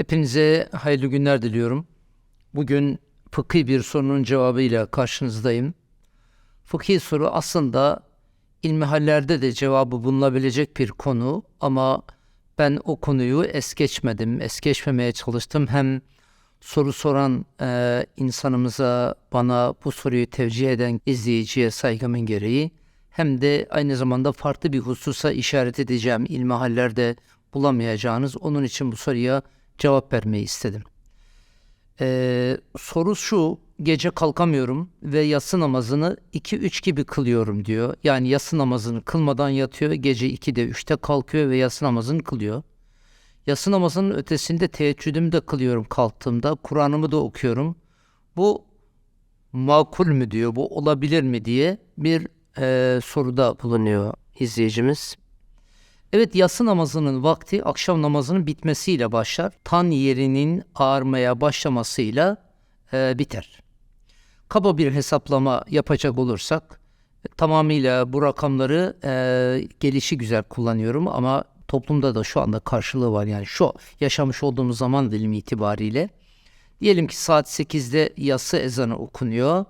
Hepinize hayırlı günler diliyorum. Bugün fıkhi bir sorunun cevabıyla karşınızdayım. Fıkhi soru aslında ilmihallerde de cevabı bulunabilecek bir konu ama ben o konuyu es geçmedim, es geçmemeye çalıştım. Hem soru soran e, insanımıza, bana bu soruyu tevcih eden izleyiciye saygımın gereği hem de aynı zamanda farklı bir hususa işaret edeceğim ilmihallerde bulamayacağınız. Onun için bu soruya cevap vermeyi istedim. Ee, soru şu, gece kalkamıyorum ve yatsı namazını 2-3 gibi kılıyorum diyor. Yani yatsı namazını kılmadan yatıyor, gece 2'de 3'te kalkıyor ve yatsı namazını kılıyor. Yatsı namazının ötesinde teheccüdümü de kılıyorum kalktığımda, Kur'an'ımı da okuyorum. Bu makul mü diyor, bu olabilir mi diye bir e, soruda bulunuyor izleyicimiz. Evet yatsı namazının vakti akşam namazının bitmesiyle başlar. Tan yerinin ağarmaya başlamasıyla e, biter. Kaba bir hesaplama yapacak olursak tamamıyla bu rakamları e, gelişi güzel kullanıyorum ama toplumda da şu anda karşılığı var. Yani şu yaşamış olduğumuz zaman dilimi itibariyle diyelim ki saat 8'de yatsı ezanı okunuyor.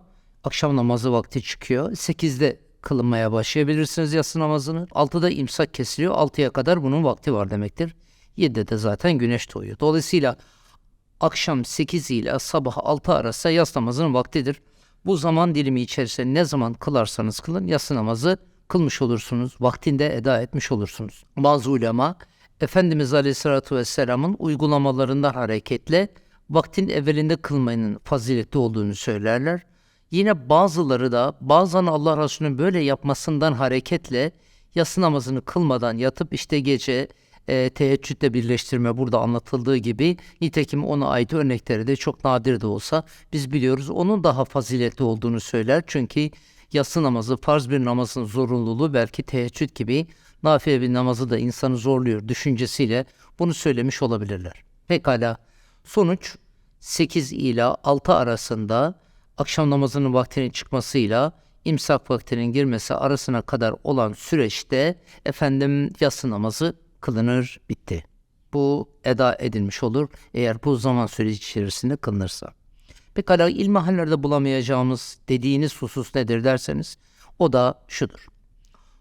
Akşam namazı vakti çıkıyor. 8'de kılınmaya başlayabilirsiniz yatsı namazını. 6'da imsak kesiliyor. 6'ya kadar bunun vakti var demektir. 7'de de zaten güneş doğuyor. Dolayısıyla akşam 8 ile sabah 6 arası yatsı namazının vaktidir. Bu zaman dilimi içerisinde ne zaman kılarsanız kılın yatsı namazı kılmış olursunuz. Vaktinde eda etmiş olursunuz. Bazı ulema Efendimiz Aleyhisselatü Vesselam'ın uygulamalarından hareketle vaktin evvelinde kılmanın faziletli olduğunu söylerler. Yine bazıları da bazen Allah Resulü'nün böyle yapmasından hareketle yatsı namazını kılmadan yatıp işte gece e, teheccüdle birleştirme burada anlatıldığı gibi nitekim ona ait örnekleri de çok nadir de olsa biz biliyoruz onun daha faziletli olduğunu söyler. Çünkü yatsı namazı farz bir namazın zorunluluğu belki teheccüd gibi nafile bir namazı da insanı zorluyor düşüncesiyle bunu söylemiş olabilirler. Pekala sonuç 8 ila 6 arasında akşam namazının vaktinin çıkmasıyla imsak vaktinin girmesi arasına kadar olan süreçte efendim yatsı namazı kılınır bitti. Bu eda edilmiş olur eğer bu zaman süreci içerisinde kılınırsa. Pekala ilmihallerde bulamayacağımız dediğiniz husus nedir derseniz o da şudur.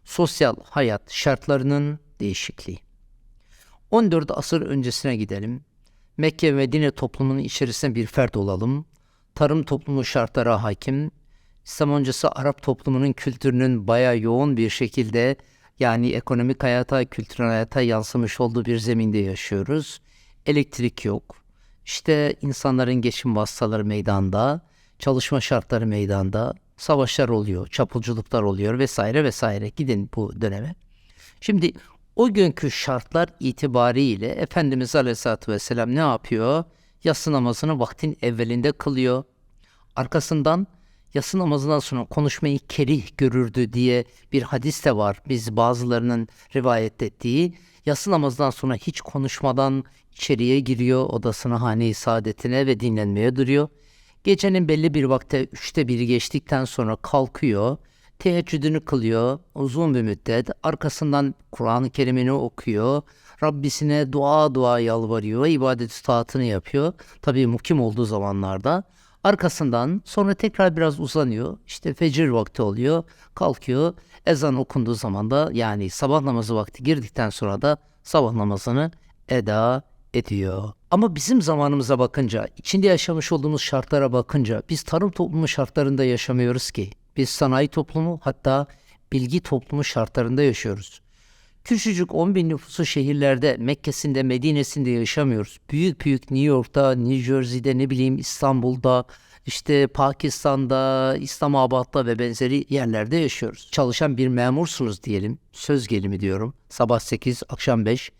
Sosyal hayat şartlarının değişikliği. 14 asır öncesine gidelim. Mekke ve Medine toplumunun içerisinde bir fert olalım. Tarım toplumu şartlara hakim. İslam öncesi Arap toplumunun kültürünün bayağı yoğun bir şekilde yani ekonomik hayata, kültürel hayata yansımış olduğu bir zeminde yaşıyoruz. Elektrik yok. İşte insanların geçim vasıtaları meydanda, çalışma şartları meydanda, savaşlar oluyor, çapulculuklar oluyor vesaire vesaire. Gidin bu döneme. Şimdi o günkü şartlar itibariyle Efendimiz Aleyhisselatü Vesselam ne yapıyor? Yatsı namazını vaktin evvelinde kılıyor. Arkasından yatsı namazından sonra konuşmayı kerih görürdü diye bir hadis de var. Biz bazılarının rivayet ettiği. Yatsı namazından sonra hiç konuşmadan içeriye giriyor odasına, hane-i saadetine ve dinlenmeye duruyor. Gecenin belli bir vakte üçte biri geçtikten sonra kalkıyor. Teheccüdünü kılıyor uzun bir müddet. Arkasından Kur'an-ı Kerim'ini okuyor. Rabbisine dua dua yalvarıyor. ibadet taatını yapıyor. Tabii mukim olduğu zamanlarda. Arkasından sonra tekrar biraz uzanıyor. İşte fecir vakti oluyor. Kalkıyor. Ezan okunduğu zaman da yani sabah namazı vakti girdikten sonra da sabah namazını eda ediyor. Ama bizim zamanımıza bakınca, içinde yaşamış olduğumuz şartlara bakınca biz tarım toplumu şartlarında yaşamıyoruz ki. Biz sanayi toplumu hatta bilgi toplumu şartlarında yaşıyoruz. Küçücük 10 bin nüfusu şehirlerde, Mekke'sinde, Medine'sinde yaşamıyoruz. Büyük büyük New York'ta, New Jersey'de, ne bileyim İstanbul'da, işte Pakistan'da, İslamabad'da ve benzeri yerlerde yaşıyoruz. Çalışan bir memursunuz diyelim, söz gelimi diyorum. Sabah 8, akşam 5.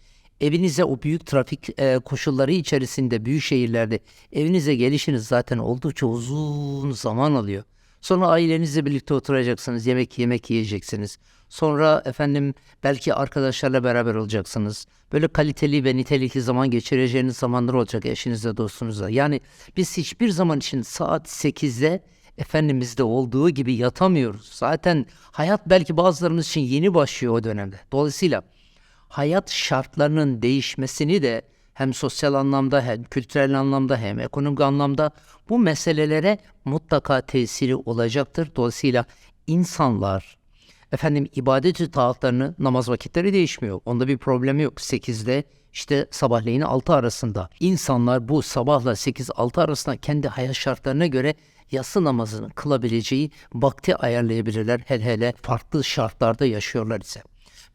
Evinize o büyük trafik e, koşulları içerisinde büyük şehirlerde evinize gelişiniz zaten oldukça uzun zaman alıyor. Sonra ailenizle birlikte oturacaksınız, yemek yemek yiyeceksiniz. Sonra efendim belki arkadaşlarla beraber olacaksınız. Böyle kaliteli ve nitelikli zaman geçireceğiniz zamanlar olacak eşinizle, dostunuzla. Yani biz hiçbir zaman için saat 8'de Efendimiz'de olduğu gibi yatamıyoruz. Zaten hayat belki bazılarımız için yeni başlıyor o dönemde. Dolayısıyla hayat şartlarının değişmesini de hem sosyal anlamda hem kültürel anlamda hem ekonomik anlamda bu meselelere mutlaka tesiri olacaktır. Dolayısıyla insanlar efendim ibadet taatlarını namaz vakitleri değişmiyor. Onda bir problem yok. 8'de işte sabahleyin 6 arasında. İnsanlar bu sabahla 8-6 arasında kendi hayat şartlarına göre yatsı namazını kılabileceği vakti ayarlayabilirler. Hele hele farklı şartlarda yaşıyorlar ise.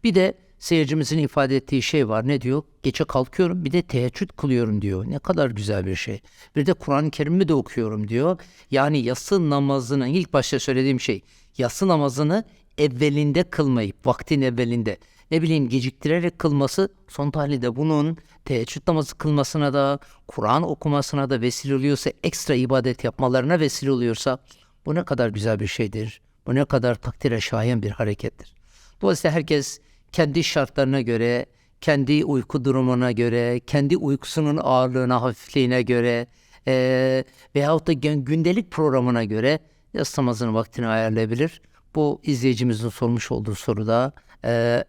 Bir de seyircimizin ifade ettiği şey var. Ne diyor? Gece kalkıyorum bir de teheccüd kılıyorum diyor. Ne kadar güzel bir şey. Bir de Kur'an-ı Kerim'i de okuyorum diyor. Yani yatsı namazının ilk başta söylediğim şey yatsı namazını evvelinde kılmayıp vaktin evvelinde ne bileyim geciktirerek kılması son tahlilde bunun teheccüd namazı kılmasına da Kur'an okumasına da vesile oluyorsa ekstra ibadet yapmalarına vesile oluyorsa bu ne kadar güzel bir şeydir. Bu ne kadar takdire şayan bir harekettir. Dolayısıyla herkes kendi şartlarına göre, kendi uyku durumuna göre, kendi uykusunun ağırlığına, hafifliğine göre e, veyahut da gün- gündelik programına göre yatsı namazının vaktini ayarlayabilir. Bu izleyicimizin sormuş olduğu soruda e,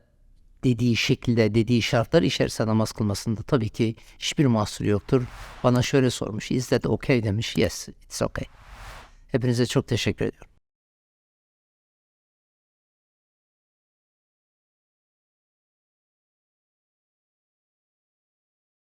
dediği şekilde, dediği şartlar içerisinde namaz kılmasında tabii ki hiçbir mahsur yoktur. Bana şöyle sormuş, that okay demiş. Yes, it's okay. Hepinize çok teşekkür ediyorum.